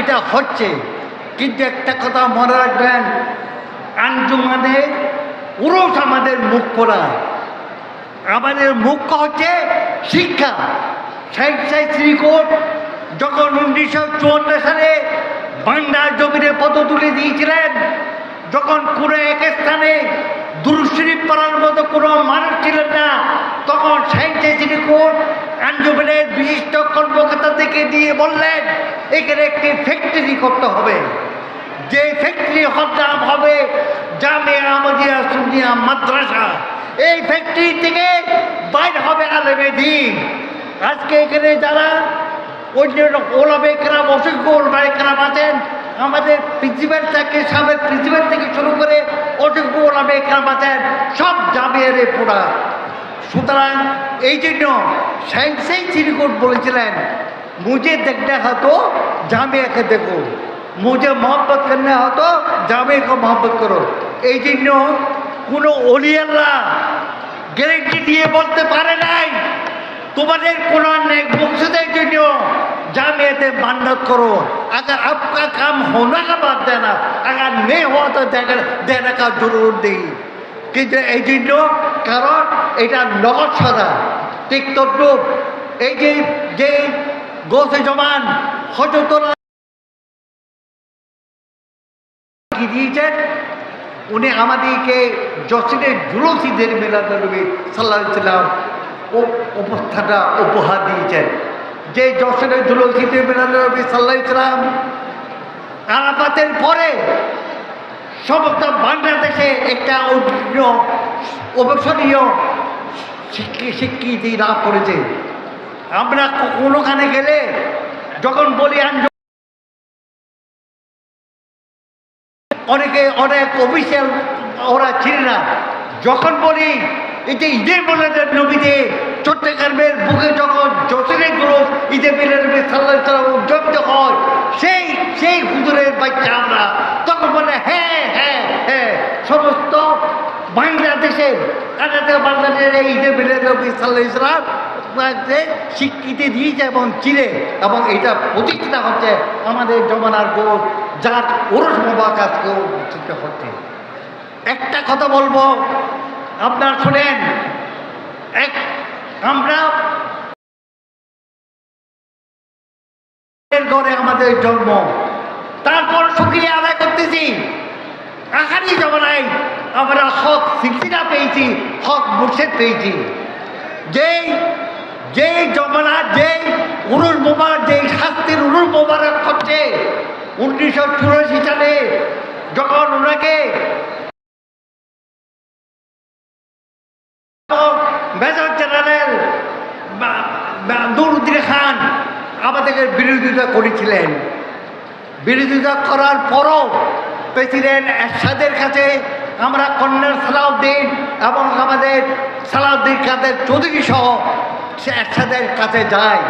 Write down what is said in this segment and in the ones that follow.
এটা হচ্ছে। কিন্তু একটা কথা মনে রাখবেন, আঞ্জুমানে পুরুষ আমাদের মুখ্য না আমাদের মুখ্য হচ্ছে শিক্ষা। সাইড সাইড শ্রীকোট যখন উনিশশো চুয়ান্ন সালে বাংলার জমিনে পদ তুলে দিয়েছিলেন, যখন কোনো এক স্থানে দুরুশরীফ পড়ার মতো কোনো মানুষ ছিলেন না, তখন সাইন্সে শ্রীকোট আঞ্জুমানের বিশিষ্ট কর্মকর্তাদেরকে দিয়ে বললেন, এখানে একটি ফ্যাক্টরি করতে হবে। যে ফ্যাক্টরি নাম হবে, জামিয়া আমাদিয়া সুনিয়া মাদ্রাসা। এই ফ্যাক্টরি থেকে বাইর হবে আলেমে দিন। আজকে এখানে যারা অন্য ওলাবে কেরাম অসংখ্য ওলাবে কেরাম আছেন, আমাদের প্রিন্সিপাল থেকে, সাবেক প্রিন্সিপাল থেকে শুরু করে অসংখ্য ওলাবে কেরাম আছেন, সব জামিয়ার পোড়া সুতরাং এই জন্য সায়েন্সেই চিরিকোট বলেছিলেন মুজে দেখতে হতো হ্যাঁ জামিয়াকে দেখো। মুজে মহব্বত করলে হতো হ্যাঁ জামিয়াকে মহব্বত করো। এই জন্য কোনো অলিয়াল্লা গ্যারেন্টি দিয়ে বলতে পারে নাই, তোমাদের কোনো নেক মকসুদের জন্য জামিয়াতে मान्यत করো। अगर आपका কাম होना না बात देना अगर नहीं हुआ तो देना का জরুর দিই কিন্তু এই জন্য কারণ এটা নগদ সাদা ঠিক তদ্রুপ এই যে যে গোসে জমান হজতরা দিয়েছেন, উনি আমাদেরকে যশোরের জুলসিদের মেলাদরবি সাল্লাহ সাল্লাম অবস্থাটা উপহার দিয়েছেন। যে যশোরের জুলসিদের মেলাদরবি সাল্লাহ সাল্লাম আরাফাতের পরে সমস্ত বাংলাদেশে একটা অন্য অবসরীয় স্বীকৃতি লাভ করেছে। আমরা কোনোখানে গেলে যখন বলি অনেকে অনেক অফিসিয়াল ওরা ছিল না। যখন বলি, এই যে ঈদের মিলাদের নবীতে চট্টগ্রামের বুকে যখন যশোরের গ্রুপ ঈদের মিলাদ নবী সাল্লাহ সাল্লাম উদযাপিত হয়, সেই সেই হুজুরের বাচ্চা আমরা। তখন বলে হ্যাঁ বাংলাদেশের বাংলাদেশের এই মিলাদ নবী সাল্লাহ ইসলাম স্বীকৃতি দিয়েছে এবং চিরে, এবং এটা প্রতিষ্ঠা হচ্ছে আমাদের জমানার গোল যার ওরস মোবাক আজকেও বিস্তৃত হচ্ছে। একটা কথা বলব, আপনার শোনেন, এক, আমরা ঘরে আমাদের জন্ম, তারপর সুক্রিয়া আদায় করতেছি। আখারি জমানায় আমরা হক শিক্ষিতা পেয়েছি, হক মুর্শেদ পেয়েছি। যেই যেই জমানা, যেই উরুর মোবার যেই শাস্তির উরুর মোবারক করছে উনিশশো চুরাশি সালে, যখন ওনাকে মেজর জেনারেল নুরুদ্দিন খান আমাদের বিরোধিতা করেছিলেন। বিরোধিতা করার পরও প্রেসিডেন্ট এরশাদের কাছে আমরা কর্নেল সালাউদ্দিন এবং আমাদের সালাউদ্দিন কাদের চৌধুরী সহ এরশাদের কাছে যায়।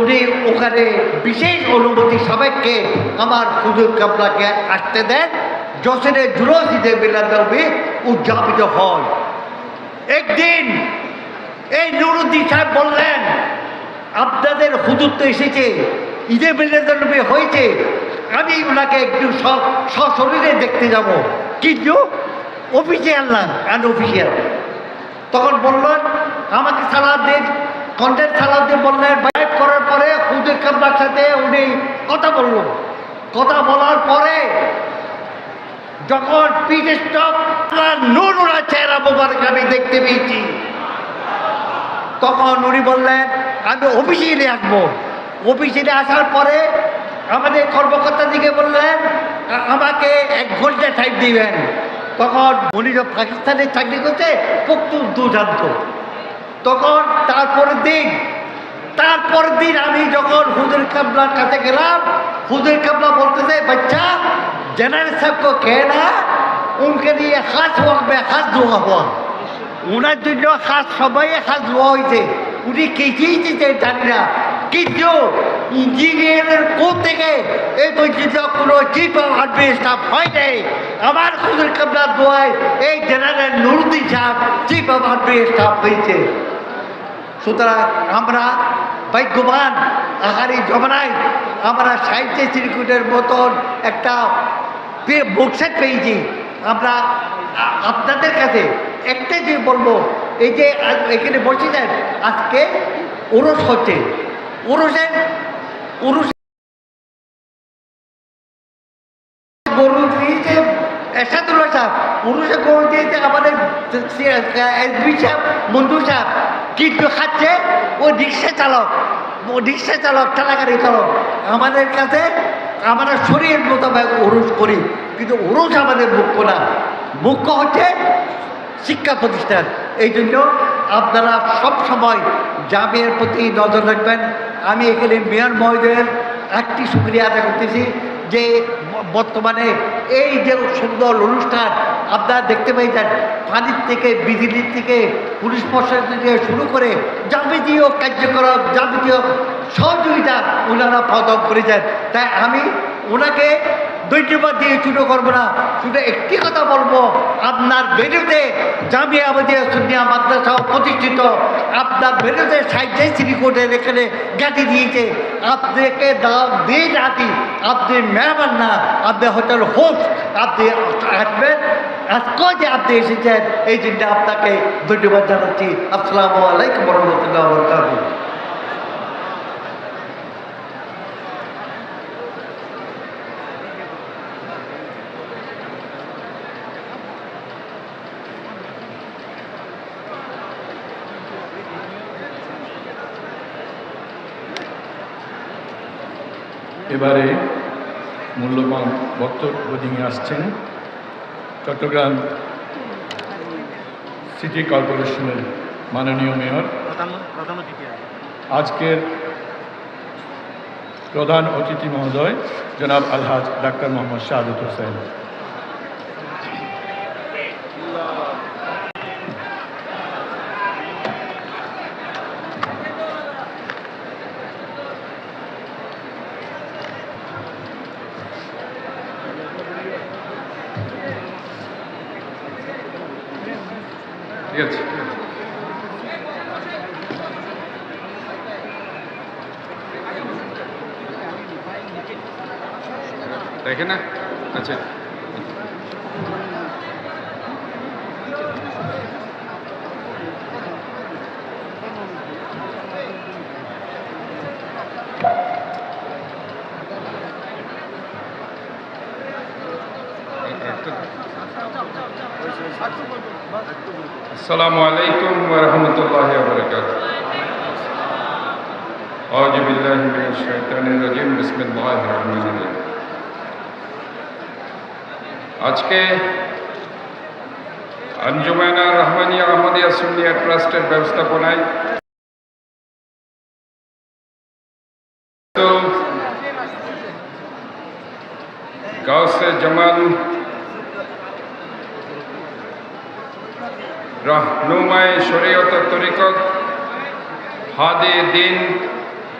উনি ওখানে বিশেষ অনুমতি সবাইকে আমার হুজুর কাবলাকে আসতে দেন। যশোরের জুলসিদে মিলাদবি উদযাপিত হয়। একদিন এই নুরুদ্দিন সাহেব বললেন, আপনাদের হুজুর তো এসেছে, ঈদে মিলাদবি হয়েছে, আমি ওনাকে একটু সশরীরে দেখতে যাব। কিন্তু অফিসিয়াল না আন অফিসিয়াল তখন বললেন আমাকে সালাদ দিন কন্টেন্ট সালাদ দিয়ে বললেন বাইক করার পরে হুজুর কাবলার সাথে উনি কথা বলল। কথা বলার পরে যখন পিট স্টপ নুর ওরা চেহারা মোবারক আমি দেখতে পেয়েছি। তখন উনি বললেন, আমি অফিসিয়ালি আসব। অফিসিয়ালি আসার পরে আমাদের কর্মকর্তা দিকে বললেন, আমাকে এক ঘণ্টা টাইম দিবেন। তখন উনি যে পাকিস্তানে চাকরি করছে পক্তুর দুর্দান্ত। তখন তারপরের দিন তারপরের দিন আমি যখন হুজুর কাবলার কাছে গেলাম, হুজুর কাবলা বলতেছে, বাচ্চা, জেনারেল সাহেবকে কে না? উনকে দিয়ে হাত হোকবে হাত ধোয়া হওয়া উনার জন্য হাত সবাই হাত ধোয়া হয়েছে উনি কেজি দিতে জানি না। কিন্তু ইঞ্জিনিয়ারের কোথ থেকে এই পর্যন্ত কোনো চিফ অফ স্টাফ হয় নাই। আমার হুজুর কাবলার দোয়ায় এই জেনারেল নুরুদ্দিন সাহেব চিফ অফ স্টাফ হয়েছে। সুতরাং আমরা ভাগ্যবান, আহারি জমানায় আমরা সাহিত্য সিরিকুটের মতন একটা বুকসেট পেয়েছি। আমরা আপনাদের কাছে একটাই যে বলব, এই যে এখানে বসেছেন আজকে উরস হচ্ছে। উরসের উরুস গরু দিয়েছে এসাদুল্লাহ সাহেব পুরুষে গরু দিয়েছে আমাদের এসবি সাহেব মন্দু সাহেব কিন্তু খাচ্ছে ও রিক্সা চালক ও রিক্সা চালক ঠেলাগাড়ি চালক আমাদের কাছে আমরা শরীর মোতাবেক উরুস করি কিন্তু উরুস আমাদের মুখ্য না মুখ্য হচ্ছে শিক্ষা প্রতিষ্ঠান এই জন্য আপনারা সব সময় জামের প্রতি নজর রাখবেন। আমি এখানে মেয়র মহোদয়ের একটি সুক্রিয়া আদায় করতেছি যে বর্তমানে এই যে সুন্দর অনুষ্ঠান আপনারা দেখতে পেয়েছেন, পানির থেকে, বিজলির থেকে, পুলিশ প্রশাসন থেকে শুরু করে যাবতীয় কার্যক্রম, যাবতীয় সহযোগিতা ওনারা প্রদান করেছেন। তাই আমি ওনাকে ধন্যবাদ দিয়ে ছুটো করব না, শুধু একটি কথা বলব, আপনার বেরোতে জামিয়া আমাদের সুনিয়া মাদ্রাসা প্রতিষ্ঠিত। আপনার বেরোতে সাইজে শ্রীকোটের এখানে গাড়ি দিয়েছে। আপনাকে দাম দিয়ে রাতি আপনি মেহমান না, আপনি হোটেল হোস্ট। আপনি আসবেন আজকে যে আপনি এসেছেন? এই জন্য আপনাকে ধন্যবাদ জানাচ্ছি। আসসালামু আলাইকুম রহমতুল্লাহ বরকাতুহ। এবারে মূল্যবান বক্তব্য নিয়ে আসছেন চট্টগ্রাম সিটি কর্পোরেশনের মাননীয় মেয়র। আজকের প্রধান অতিথি মহোদয় জনাব আলহাজ ডাক্তার মোহাম্মদ শাহাদুত হোসেন। ঠিক আছে দেখে না। আচ্ছা। আসসালামু আলাইকুম ওরহমতুল্লাহ বরকাত أعوذ بالله من الشيطان الرجيم بسم الله الرحمن الرحيم আজকে আঞ্জুমানা রহমানিয়া আহমদিয়া সুন্নিয়া ট্রাস্টের ব্যবস্থাপনায় তো গাউসে জামাল রাহনুমায় শরীয়ত তরিকত, হাদে দিন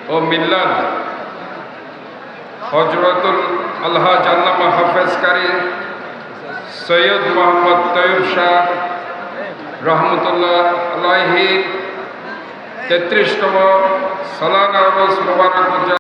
ও মিল্লাত হজরতুল আল্লাহ জাল্লামা হাফেজকারী সৈয়দ মোহাম্মদ তৈব শাহ রহমতুল্লাহ আলাহির তেত্রিশতম সালানা মোবারক